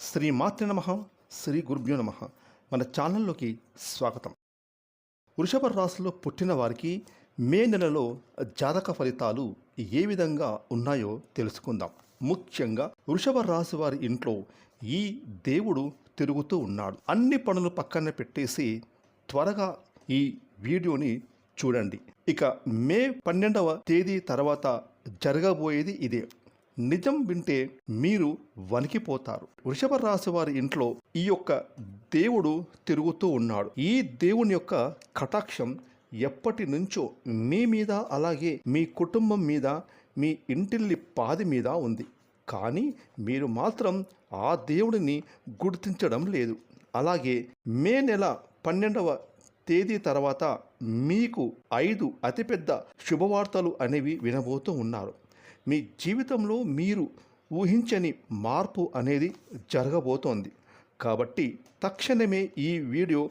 శ్రీ మాతృ నమ శ్రీ గురుభ్యో నమ. మన ఛానల్లోకి స్వాగతం. వృషభ రాశిలో పుట్టిన వారికి మే నెలలో జాతక ఫలితాలు ఏ విధంగా ఉన్నాయో తెలుసుకుందాం. ముఖ్యంగా వృషభ రాశి వారి ఇంట్లో ఈ దేవుడు తిరుగుతూ ఉన్నాడు. అన్ని పనులు పక్కన పెట్టేసి త్వరగా ఈ వీడియోని చూడండి. ఇక మే పన్నెండవ తేదీ తర్వాత జరగబోయేది ఇదే. నిజం వింటే మీరు వణికిపోతారు. వృషభ రాశి వారి ఇంట్లో ఈ యొక్క దేవుడు తిరుగుతూ ఉన్నాడు. ఈ దేవుని యొక్క కటాక్షం ఎప్పటి నుంచో మీ మీద అలాగే మీ కుటుంబం మీద మీ ఇంటిల్లి పాది మీద ఉంది. కానీ మీరు మాత్రం ఆ దేవుడిని గుర్తించడం లేదు. అలాగే మే నెల పన్నెండవ తేదీ తర్వాత మీకు ఐదు అతిపెద్ద శుభవార్తలు అనేవి వినబోతూ ఉన్నారు. మీ జీవితంలో మీరు ఊహించని మార్పు అనేది జరగబోతోంది. కాబట్టి తక్షణమే ఈ వీడియో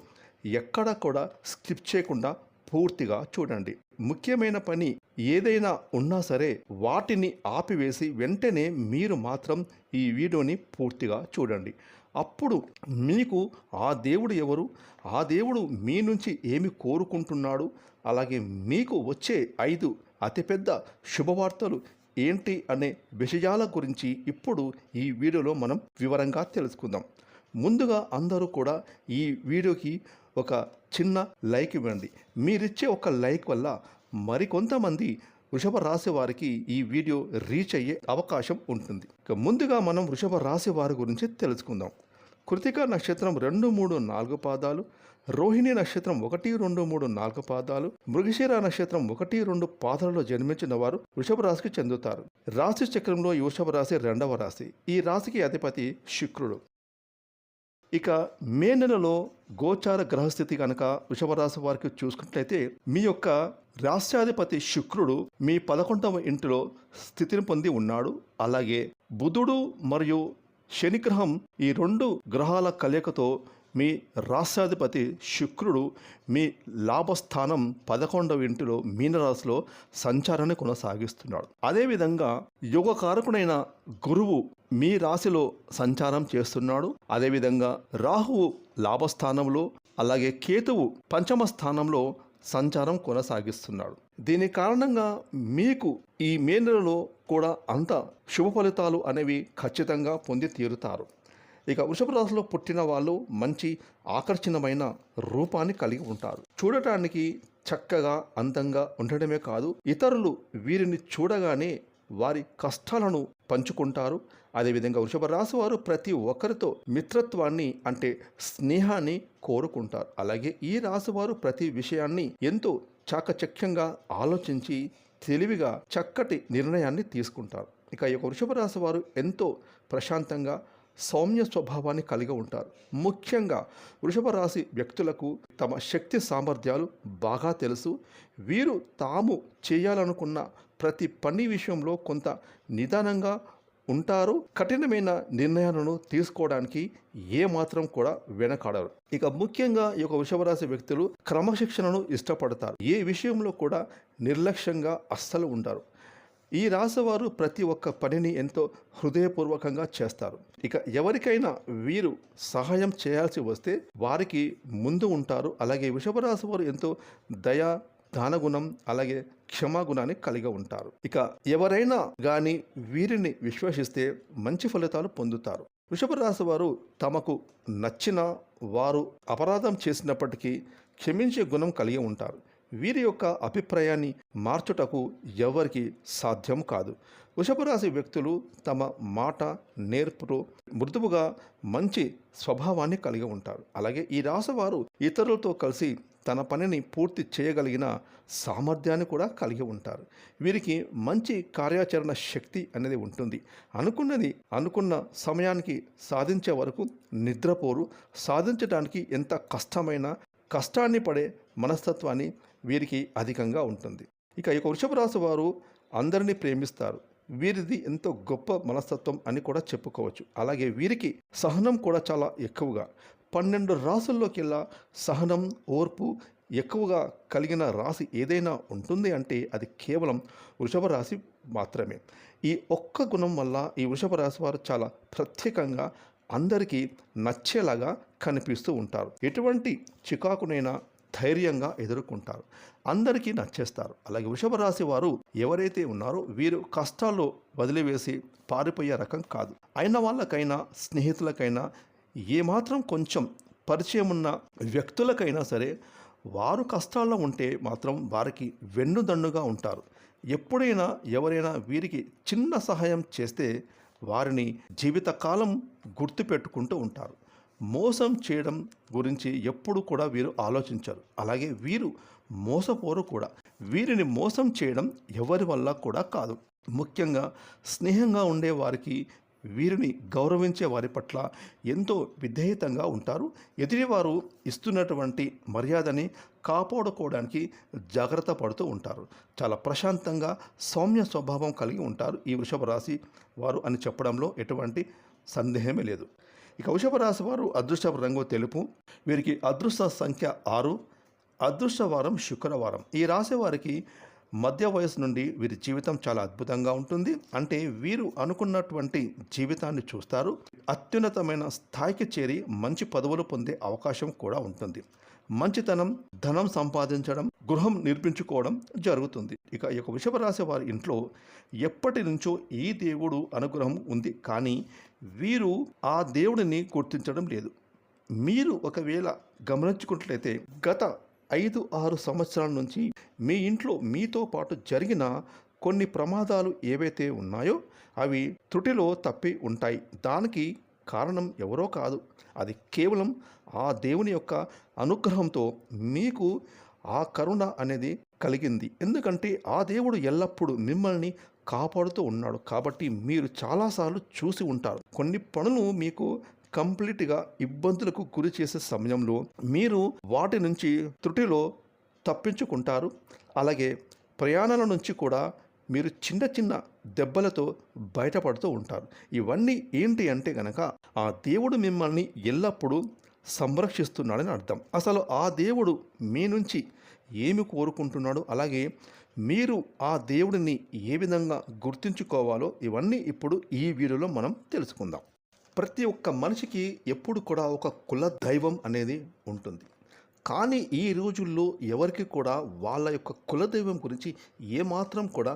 ఎక్కడ కూడా స్కిప్ చేయకుండా పూర్తిగా చూడండి. ముఖ్యమైన పని ఏదైనా ఉన్నా సరే వాటిని ఆపివేసి వెంటనే మీరు మాత్రం ఈ వీడియోని పూర్తిగా చూడండి. అప్పుడు మీకు ఆ దేవుడు ఎవరు? ఆ దేవుడు మీ నుంచి ఏమి కోరుకుంటున్నాడు? అలాగే మీకు వచ్చే ఐదు అతిపెద్ద శుభవార్తలు ఏంటి అనే విషయాల గురించి ఇప్పుడు ఈ వీడియోలో మనం వివరంగా తెలుసుకుందాం. ముందుగా అందరూ కూడా ఈ వీడియోకి ఒక చిన్న లైక్ ఇవ్వండి. మీరిచ్చే ఒక లైక్ వల్ల మరికొంతమంది వృషభ రాశి వారికి ఈ వీడియో రీచ్ అయ్యే అవకాశం ఉంటుంది. ఇక ముందుగా మనం వృషభ రాశి వారి గురించి తెలుసుకుందాం. కృతిక నక్షత్రం రెండు మూడు నాలుగు పాదాలు రోహిణి నక్షత్రం ఒకటి రెండు మూడు నాలుగు పాదాలు మృగశిర నక్షత్రం ఒకటి రెండు పాదాలలో జన్మించిన వారు వృషభ రాశికి చెందుతారు. రాశి చక్రంలో ఈ వృషభ రాశి రెండవ రాశి. ఈ రాశికి అధిపతి శుక్రుడు. ఇక మే నెలలో గోచార గ్రహస్థితి కనుక వృషభ రాశి వారికి చూసుకున్నట్లయితే మీ యొక్క రాష్ట్రాధిపతి శుక్రుడు మీ పదకొండవ ఇంటిలో స్థితిని పొంది ఉన్నాడు. అలాగే బుధుడు మరియు శనిగ్రహం ఈ రెండు గ్రహాల కలయికతో మీ రాష్ట్రాధిపతి శుక్రుడు మీ లాభస్థానం పదకొండవ ఇంటిలో మీనరాశిలో సంచారాన్ని కొనసాగిస్తున్నాడు. అదేవిధంగా యుగకారకుడైన గురువు మీ రాశిలో సంచారం చేస్తున్నాడు. అదేవిధంగా రాహువు లాభస్థానంలో అలాగే కేతువు పంచమ స్థానంలో సంచారం కొనసాగిస్తున్నాడు. దీని కారణంగా మీకు ఈ మే నెలలో కూడా అంత శుభ ఫలితాలు అనేవి ఖచ్చితంగా పొంది తీరుతారు. ఇక వృషభ రాశిలో పుట్టిన వాళ్ళు మంచి ఆకర్షణమైన రూపాన్ని కలిగి ఉంటారు. చూడటానికి చక్కగా అందంగా ఉండడమే కాదు ఇతరులు వీరిని చూడగానే వారి కష్టాలను పంచుకుంటారు. అదేవిధంగా వృషభ రాశి వారు ప్రతి ఒక్కరితో మిత్రత్వాన్ని అంటే స్నేహాన్ని కోరుకుంటారు. అలాగే ఈ రాశి వారు ప్రతి విషయాన్ని ఎంతో చాకచక్యంగా ఆలోచించి తెలివిగా చక్కటి నిర్ణయాన్ని తీసుకుంటారు. ఇక ఈ యొక్క వృషభ రాశి వారు ఎంతో ప్రశాంతంగా సౌమ్య స్వభావాన్ని కలిగి ఉంటారు. ముఖ్యంగా వృషభ రాశి వ్యక్తులకు తమ శక్తి సామర్థ్యాలు బాగా తెలుసు. వీరు తాము చేయాలనుకున్న ప్రతి పని విషయంలో కొంత నిదానంగా ఉంటారు కఠినమైన నిర్ణయాలను తీసుకోవడానికి ఏ మాత్రం కూడా వెనకాడరు. ఇక ముఖ్యంగా ఈ యొక్క వృషభరాశి వ్యక్తులు క్రమశిక్షణను ఇష్టపడతారు. ఏ విషయంలో కూడా నిర్లక్ష్యంగా అస్సలు ఉండరు. ఈ రాశివారు ప్రతి ఒక్క పనిని ఎంతో హృదయపూర్వకంగా చేస్తారు. ఇక ఎవరికైనా వీరు సహాయం చేయాల్సి వస్తే వారికి ముందు ఉంటారు. అలాగే వృషభ రాశి వారు ఎంతో దయా దానగుణం అలాగే క్షమాగుణాన్ని కలిగి ఉంటారు. ఇక ఎవరైనా కానీ వీరిని విశ్వసిస్తే మంచి ఫలితాలు పొందుతారు. వృషభ రాశి వారు తమకు నచ్చిన వారు అపరాధం చేసినప్పటికీ క్షమించే గుణం కలిగి ఉంటారు. వీరి యొక్క అభిప్రాయాన్ని మార్చుటకు ఎవరికి సాధ్యం కాదు. వృషభరాశి వ్యక్తులు తమ మాట నేర్పుతో మృదువుగా మంచి స్వభావాన్ని కలిగి ఉంటారు. అలాగే ఈ రాశి వారు ఇతరులతో కలిసి తన పనిని పూర్తి చేయగలిగిన సామర్థ్యాన్ని కూడా కలిగి ఉంటారు. వీరికి మంచి కార్యాచరణ శక్తి అనేది ఉంటుంది. అనుకున్నది అనుకున్న సమయానికి సాధించే వరకు నిద్రపోరు. సాధించడానికి ఎంత కష్టమైన కష్టాన్ని పడే మనస్తత్వాన్ని వీరికి అధికంగా ఉంటుంది. ఇక ఈ వృషభ రాశి వారు అందరినీ ప్రేమిస్తారు. వీరిది ఎంతో గొప్ప మనస్తత్వం అని కూడా చెప్పుకోవచ్చు. అలాగే వీరికి సహనం కూడా చాలా ఎక్కువగా. పన్నెండు రాసుల్లోకెల్లా సహనం ఓర్పు ఎక్కువగా కలిగిన రాశి ఏదైనా ఉంటుంది అంటే అది కేవలం వృషభ రాశి మాత్రమే. ఈ ఒక్క గుణం వల్ల ఈ వృషభ రాశి వారు చాలా ప్రత్యేకంగా అందరికీ నచ్చేలాగా కనిపిస్తూ ఉంటారు. ఎటువంటి చికాకునైనా ధైర్యంగా ఎదుర్కొంటారు. అందరికీ నచ్చేస్తారు. అలాగే వృషభ రాశి వారు ఎవరైతే ఉన్నారో వీరు కష్టాల్లో వదిలివేసి పారిపోయే రకం కాదు. అయిన వాళ్ళకైనా స్నేహితులకైనా ఏమాత్రం కొంచెం పరిచయం ఉన్న వ్యక్తులకైనా సరే వారు కష్టాల్లో ఉంటే మాత్రం వారికి వెన్నుదన్నుగా ఉంటారు. ఎప్పుడైనా ఎవరైనా వీరికి చిన్న సహాయం చేస్తే వారిని జీవితకాలం గుర్తుపెట్టుకుంటూ ఉంటారు. మోసం చేయడం గురించి ఎప్పుడు కూడా వీరు ఆలోచించరు. అలాగే వీరు మోసపోరు కూడా. వీరిని మోసం చేయడం ఎవరి వల్ల కూడా కాదు. ముఖ్యంగా స్నేహంగా ఉండే వారికి వీరిని గౌరవించే వారి పట్ల ఎంతో విధేయతంగా ఉంటారు. ఎదిరివారు ఇస్తున్నటువంటి మర్యాదని కాపాడుకోవడానికి జాగ్రత్త పడుతూ ఉంటారు. చాలా ప్రశాంతంగా సౌమ్య స్వభావం కలిగి ఉంటారు. ఈ వృషభ రాశి వారు అని చెప్పడంలో ఎటువంటి సందేహమే లేదు. ఇక వృషభ రాశి వారు అదృష్ట రంగు తెలుపు వీరికి అదృష్ట సంఖ్య ఆరు అదృష్టవారం శుక్రవారం. ఈ రాశి వారికి మధ్య వయసు నుండి వీరి జీవితం చాలా అద్భుతంగా ఉంటుంది. అంటే వీరు అనుకున్నటువంటి జీవితాన్ని చూస్తారు. అత్యున్నతమైన స్థాయికి చేరి మంచి పదవులు పొందే అవకాశం కూడా ఉంటుంది. మంచితనం ధనం సంపాదించడం గృహం నిర్మించుకోవడం జరుగుతుంది. ఇక ఈ యొక్క వృషభరాశి వారి ఇంట్లో ఎప్పటి నుంచో ఈ దేవుడు అనుగ్రహం ఉంది. కానీ వీరు ఆ దేవుడిని గుర్తించడం లేదు. మీరు ఒకవేళ గమనించుకున్నట్లయితే గత ఐదు ఆరు సంవత్సరాల నుంచి మీ ఇంట్లో మీతో పాటు జరిగిన కొన్ని ప్రమాదాలు ఏవైతే ఉన్నాయో అవి త్రుటిలో తప్పి ఉంటాయి. దానికి కారణం ఎవరో కాదు. అది కేవలం ఆ దేవుని యొక్క అనుగ్రహంతో మీకు ఆ కరుణ అనేది కలిగింది. ఎందుకంటే ఆ దేవుడు ఎల్లప్పుడూ మిమ్మల్ని కాపాడుతూ ఉన్నాడు. కాబట్టి మీరు చాలాసార్లు చూసి ఉంటారు. కొన్ని పనులు మీకు కంప్లీట్గా ఇబ్బందులకు గురి చేసే సమయంలో మీరు వాటి నుంచి త్రుటిలో తప్పించుకుంటారు. అలాగే ప్రయాణాల నుంచి కూడా మీరు చిన్న చిన్న దెబ్బలతో బయటపడుతూ ఉంటారు. ఇవన్నీ ఏంటి అంటే గనక ఆ దేవుడు మిమ్మల్ని ఎల్లప్పుడూ సంరక్షిస్తున్నాడని అర్థం. అసలు ఆ దేవుడు మీ నుంచి ఏమి కోరుకుంటున్నాడు? అలాగే మీరు ఆ దేవుడిని ఏ విధంగా గుర్తించుకోవాలో ఇవన్నీ ఇప్పుడు ఈ వీడియోలో మనం తెలుసుకుందాం. ప్రతి ఒక్క మనిషికి ఎప్పుడు కూడా ఒక కుల దైవం అనేది ఉంటుంది. కానీ ఈ రోజుల్లో ఎవరికి కూడా వాళ్ళ యొక్క కులదైవం గురించి ఏమాత్రం కూడా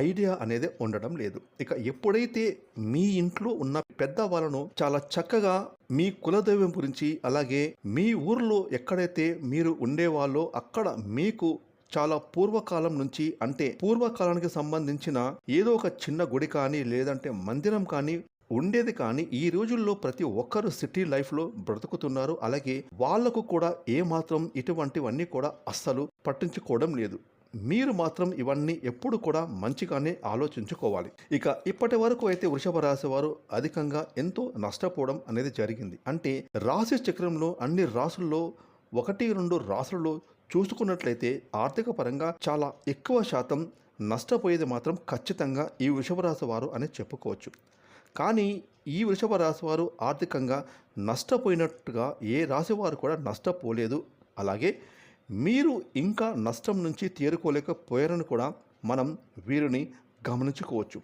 ఐడియా అనేది ఉండడం లేదు. ఇక ఎప్పుడైతే మీ ఇంట్లో ఉన్న పెద్దవాళ్ళను చాలా చక్కగా మీ కులదైవం గురించి అలాగే మీ ఊర్లో ఎక్కడైతే మీరు ఉండేవాళ్ళో అక్కడ మీకు చాలా పూర్వకాలం నుంచి అంటే పూర్వకాలానికి సంబంధించిన ఏదో ఒక చిన్న గుడి కానీ లేదంటే మందిరం కానీ ఉండేది కానీ ఈ రోజుల్లో ప్రతి ఒక్కరు సిటీ లైఫ్లో బ్రతుకుతున్నారు. అలాగే వాళ్ళకు కూడా ఏమాత్రం ఇటువంటివన్నీ కూడా అస్సలు పట్టించుకోవడం లేదు. మీరు మాత్రం ఇవన్నీ ఎప్పుడు కూడా మంచిగానే ఆలోచించుకోవాలి. ఇక ఇప్పటి వరకు అయితే వృషభ రాశి వారు అధికంగా ఎంతో నష్టపోవడం అనేది జరిగింది. అంటే రాశి చక్రంలో అన్ని రాసుల్లో ఒకటి రెండు రాసుల్లో చూసుకున్నట్లయితే ఆర్థిక పరంగా చాలా ఎక్కువ శాతం నష్టపోయేది మాత్రం ఖచ్చితంగా ఈ వృషభ రాశి వారు అని చెప్పుకోవచ్చు. కానీ ఈ వృషభ రాశి వారు ఆర్థికంగా నష్టపోయినట్టుగా ఏ రాశివారు కూడా నష్టపోలేదు. అలాగే మీరు ఇంకా నష్టం నుంచి తేరుకోలేకపోయారని కూడా మనం వీరిని గమనించుకోవచ్చు.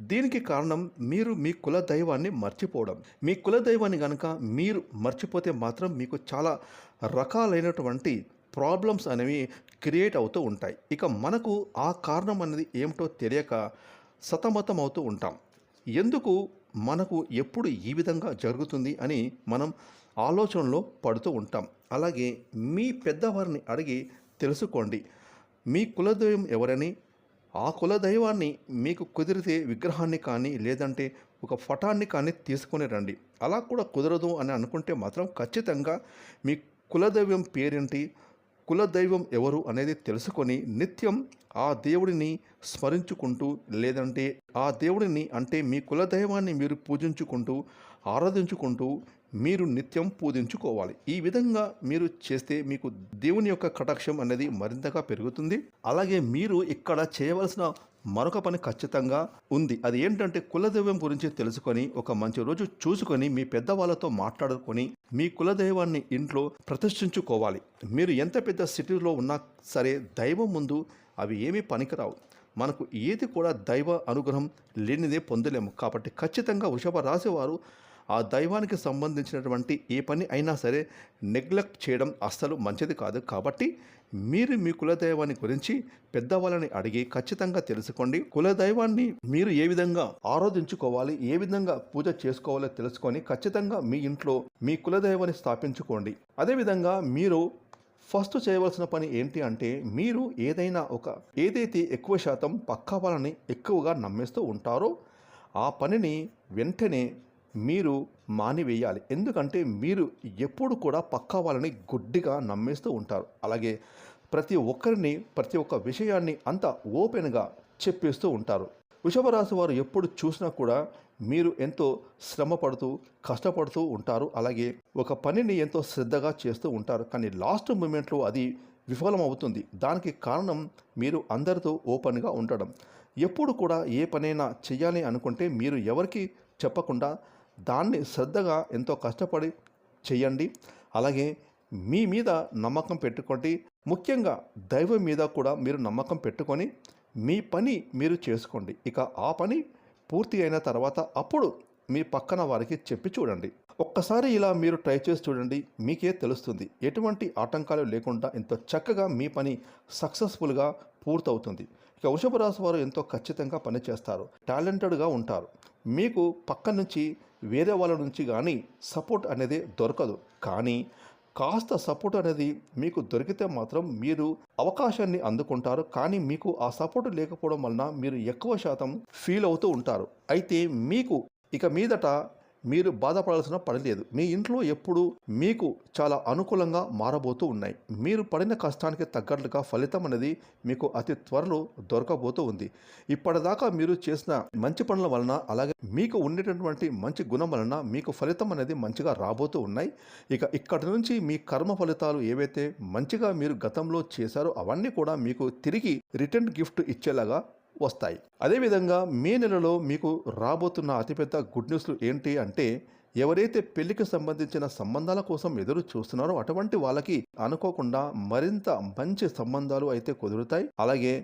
దీనికి కారణం మీరు మీ కుల దైవాన్ని మర్చిపోవడం. మీ కుల దైవాన్ని కనుక మీరు మర్చిపోతే మాత్రం మీకు చాలా రకాలైనటువంటి ప్రాబ్లమ్స్ అనేవి క్రియేట్ అవుతూ ఉంటాయి. ఇక మనకు ఆ కారణం అనేది ఏమిటో తెలియక సతమతం అవుతూ ఉంటాం. ఎందుకు మనకు ఎప్పుడు ఈ విధంగా జరుగుతుంది అని మనం ఆలోచనలో పడుతూ ఉంటాం. అలాగే మీ పెద్దవారిని అడిగి తెలుసుకోండి. మీ కులదైవం ఎవరని? ఆ కులదైవాన్ని మీకు కుదిరితే విగ్రహాన్ని కానీ లేదంటే ఒక ఫటాన్ని కానీ తీసుకొని రండి. అలా కూడా కుదరదు అని అనుకుంటే మాత్రం ఖచ్చితంగా మీ కులదైవం పేరేంటి? కులదైవం ఎవరు అనేది తెలుసుకొని నిత్యం ఆ దేవుడిని స్మరించుకుంటూ లేదంటే ఆ దేవుడిని అంటే మీ కులదైవాన్ని మీరు పూజించుకుంటూ ఆరాధించుకుంటూ మీరు నిత్యం పూజించుకోవాలి. ఈ విధంగా మీరు చేస్తే మీకు దేవుని యొక్క కటాక్షం అనేది మరింతగా పెరుగుతుంది. అలాగే మీరు ఇక్కడ చేయవలసిన మరొక పని ఖచ్చితంగా ఉంది. అది ఏంటంటే కులదైవం గురించి తెలుసుకొని ఒక మంచి రోజు చూసుకొని మీ పెద్దవాళ్ళతో మాట్లాడుకొని మీ కులదైవాన్ని ఇంట్లో ప్రతిష్ఠించుకోవాలి. మీరు ఎంత పెద్ద సిటీలో ఉన్నా సరే దైవం ముందు అవి ఏమీ పనికిరావు. మనకు ఏది కూడా దైవ అనుగ్రహం లేనిదే పొందలేము. కాబట్టి ఖచ్చితంగా వృషభ రాశివారు ఆ దైవానికి సంబంధించినటువంటి ఏ పని అయినా సరే నెగ్లెక్ట్ చేయడం అస్సలు మంచిది కాదు. కాబట్టి మీరు మీ కులదైవాన్ని గురించి పెద్దవాళ్ళని అడిగి ఖచ్చితంగా తెలుసుకోండి. కులదైవాన్ని మీరు ఏ విధంగా ఆరాధించుకోవాలి ఏ విధంగా పూజ చేసుకోవాలో తెలుసుకొని ఖచ్చితంగా మీ ఇంట్లో మీ కులదైవాన్ని స్థాపించుకోండి. అదేవిధంగా మీరు ఫస్ట్ చేయవలసిన పని ఏంటి అంటే మీరు ఏదైనా ఒక ఏదైతే ఎక్కువ శాతం పక్క వాళ్ళని ఎక్కువగా నమ్మేస్తూ ఉంటారో ఆ పనిని వెంటనే మీరు మానివేయాలి. ఎందుకంటే మీరు ఎప్పుడు కూడా పక్క వాళ్ళని గుడ్డిగా నమ్మేస్తూ ఉంటారు. అలాగే ప్రతి ఒక్కరిని ప్రతి ఒక్క విషయాన్ని అంత ఓపెన్గా చెప్పేస్తూ ఉంటారు. వృషభరాశి వారు ఎప్పుడు చూసినా కూడా మీరు ఎంతో శ్రమ పడుతూ కష్టపడుతూ ఉంటారు. అలాగే ఒక పనిని ఎంతో శ్రద్ధగా చేస్తూ ఉంటారు. కానీ లాస్ట్ మూమెంట్లో అది విఫలమవుతుంది. దానికి కారణం మీరు అందరితో ఓపెన్గా ఉండడం. ఎప్పుడు కూడా ఏ పనైనా చేయాలి అనుకుంటే మీరు ఎవరికి చెప్పకుండా దాన్ని శ్రద్ధగా ఎంతో కష్టపడి చేయండి. అలాగే మీ మీద నమ్మకం పెట్టుకోండి. ముఖ్యంగా దైవం మీద కూడా మీరు నమ్మకం పెట్టుకొని మీ పని మీరు చేసుకోండి. ఇక ఆ పని పూర్తి అయిన తర్వాత అప్పుడు మీ పక్కన వారికి చెప్పి చూడండి. ఒక్కసారి ఇలా మీరు ట్రై చేసి చూడండి మీకే తెలుస్తుంది. ఎటువంటి ఆటంకాలు లేకుండా ఎంతో చక్కగా మీ పని సక్సెస్ఫుల్గా పూర్తవుతుంది. ఇక వృషభ రాశి వారు ఎంతో ఖచ్చితంగా పనిచేస్తారు. టాలెంటెడ్గా ఉంటారు. మీకు పక్క నుంచి వేరే వాళ్ళ నుంచి కానీ సపోర్ట్ అనేది దొరకదు. కానీ కాస్త సపోర్ట్ అనేది మీకు దొరికితే మాత్రం మీరు అవకాశాన్ని అందుకుంటారు. కానీ మీకు ఆ సపోర్ట్ లేకపోవడం వలన మీరు ఎక్కువ శాతం ఫీల్ అవుతూ ఉంటారు. అయితే మీకు ఇక మీదట మీరు బాధపడాల్సిన పని లేదు. మీ ఇంట్లో ఎప్పుడు మీకు చాలా అనుకూలంగా మారబోతూ ఉన్నాయి. మీరు పడిన కష్టానికి తగ్గట్లుగా ఫలితం అనేది మీకు అతి త్వరలో దొరకబోతూ ఉంది. ఇప్పటిదాకా మీరు చేసిన మంచి పనుల వలన అలాగే మీకు ఉండేటటువంటి మంచి గుణం వలన మీకు ఫలితం అనేది మంచిగా రాబోతూ ఉన్నాయి. ఇక ఇక్కడి నుంచి మీ కర్మ ఫలితాలు ఏవైతే మంచిగా మీరు గతంలో చేశారో అవన్నీ కూడా మీకు తిరిగి రిటర్న్ గిఫ్ట్ ఇచ్చేలాగా వస్తాయి. అదేవిధంగా మే నెలలో మీకు రాబోతున్న అతిపెద్ద గుడ్ న్యూస్లు ఏంటి అంటే ఎవరైతే పెళ్ళికి సంబంధించిన సంబంధాల కోసం ఎదురు చూస్తున్నారో అటువంటి వాళ్ళకి అనుకోకుండా మరింత మంచి సంబంధాలు అయితే కుదురుతాయి. అలాగే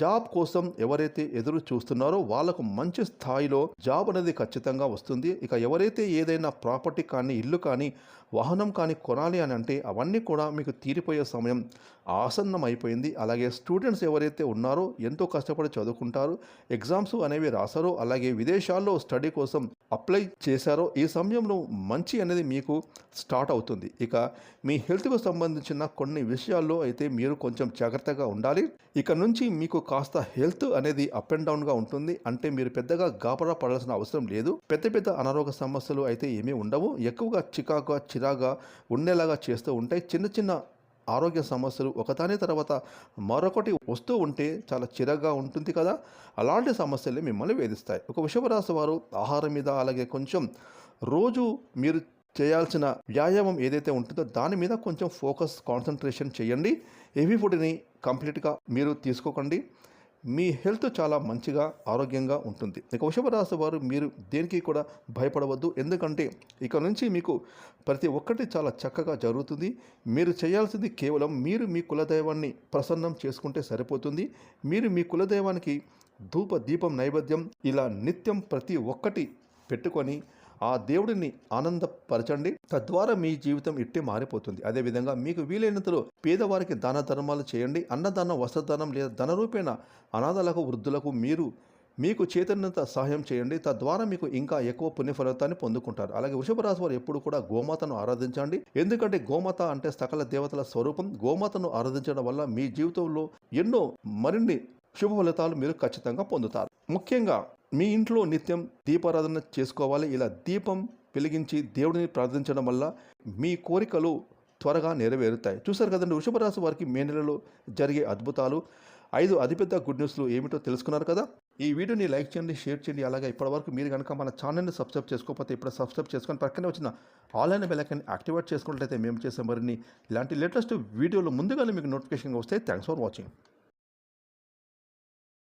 జాబ్ కోసం ఎవరైతే ఎదురు చూస్తున్నారో వాళ్ళకు మంచి స్థాయిలో జాబ్ అనేది ఖచ్చితంగా వస్తుంది. ఇక ఎవరైతే ఏదైనా ప్రాపర్టీ కానీ ఇల్లు కానీ వాహనం కానీ కొనాలి అని అంటే అవన్నీ కూడా మీకు తీరిపోయే సమయం ఆసన్నం అయిపోయింది అలాగే స్టూడెంట్స్ ఎవరైతే ఉన్నారో ఎంతో కష్టపడి చదువుకుంటారు ఎగ్జామ్స్ అనేవి రాశారో అలాగే విదేశాల్లో స్టడీ కోసం అప్లై చేశారో ఈ సమయంలో మంచి అనేది మీకు స్టార్ట్ అవుతుంది. ఇక మీ హెల్త్కు సంబంధించిన కొన్ని విషయాల్లో అయితే మీరు కొంచెం జాగ్రత్తగా ఉండాలి. ఇక నుంచి మీకు కాస్త హెల్త్ అనేది అప్ అండ్ డౌన్గా ఉంటుంది. అంటే మీరు పెద్దగా గాబరా పడాల్సిన అవసరం లేదు. పెద్ద పెద్ద అనారోగ్య సమస్యలు అయితే ఏమీ ఉండవు. ఎక్కువగా చికాగా చిరాగా ఉండేలాగా చేస్తూ ఉంటాయి చిన్న చిన్న ఆరోగ్య సమస్యలు ఒకదాని తర్వాత మరొకటి వస్తూ ఉంటే చాలా చిరగా ఉంటుంది కదా? అలాంటి సమస్యలే మిమ్మల్ని వేధిస్తాయి. ఒక వృషభరాశి వారు ఆహారం మీద అలాగే కొంచెం రోజు మీరు చేయాల్సిన వ్యాయామం ఏదైతే ఉంటుందో దాని మీద కొంచెం ఫోకస్ కాన్సన్ట్రేషన్ చేయండి. హెవీ ఫుడ్ని కంప్లీట్గా మీరు తీసుకోకండి. మీ హెల్త్ చాలా మంచిగా ఆరోగ్యంగా ఉంటుంది. ఇక వృషభ రాశి వారు మీరు దేనికి కూడా భయపడవద్దు. ఎందుకంటే ఇక నుంచి మీకు ప్రతి ఒక్కటి చాలా చక్కగా జరుగుతుంది. మీరు చేయాల్సింది కేవలం మీరు మీ కులదైవాన్ని ప్రసన్నం చేసుకుంటే సరిపోతుంది. మీరు మీ కులదైవానికి ధూప దీపం నైవేద్యం ఇలా నిత్యం ప్రతి ఒక్కటి పెట్టుకొని ఆ దేవుడిని ఆనందపరచండి. తద్వారా మీ జీవితం ఇట్టే మారిపోతుంది. అదేవిధంగా మీకు వీలైనంతలో పేదవారికి దాన ధర్మాలు చేయండి. అన్నదానం వస్త్రదానం లేదా ధన రూపేణ అనాథలకు వృద్ధులకు మీరు మీకు చేతనంత సహాయం చేయండి. తద్వారా మీకు ఇంకా ఎక్కువ పుణ్యఫలితాన్ని పొందుకుంటారు. అలాగే వృషభ రాశి వారు ఎప్పుడు కూడా గోమాతను ఆరాధించండి. ఎందుకంటే గోమాత అంటే సకల దేవతల స్వరూపం. గోమాతను ఆరాధించడం వల్ల మీ జీవితంలో ఎన్నో మరిన్ని శుభ ఫలితాలు మీరు ఖచ్చితంగా పొందుతారు. ముఖ్యంగా మీ ఇంట్లో నిత్యం దీపారాధన చేసుకోవాలి. ఇలా దీపం వెలిగించి దేవుడిని ప్రార్థించడం వల్ల మీ కోరికలు త్వరగా నెరవేరుతాయి. చూసారు కదండి వృషభ రాశి వారికి మే నెలలో జరిగే అద్భుతాలు. ఐదు అతిపెద్ద గుడ్ న్యూస్లు ఏమిటో తెలుసుకున్నారు కదా? ఈ వీడియోని లైక్ చేయండి షేర్ చేయండి. అలాగే ఇప్పటివరకు మీరు కనుక మన ఛానల్ని సబ్స్క్రైబ్ చేసుకోకపోతే ఇప్పుడు సబ్స్క్రైబ్ చేసుకొని పక్కనే వచ్చిన ఆన్లైన్ బెల్లైకన్ యాక్టివేట్ చేసుకున్నట్లయితే మేము చేసే మరిన్ని ఇలాంటి లేటెస్ట్ వీడియోలు ముందుగానే మీకు నోటిఫికేషన్ వస్తాయి. Thanks for watching.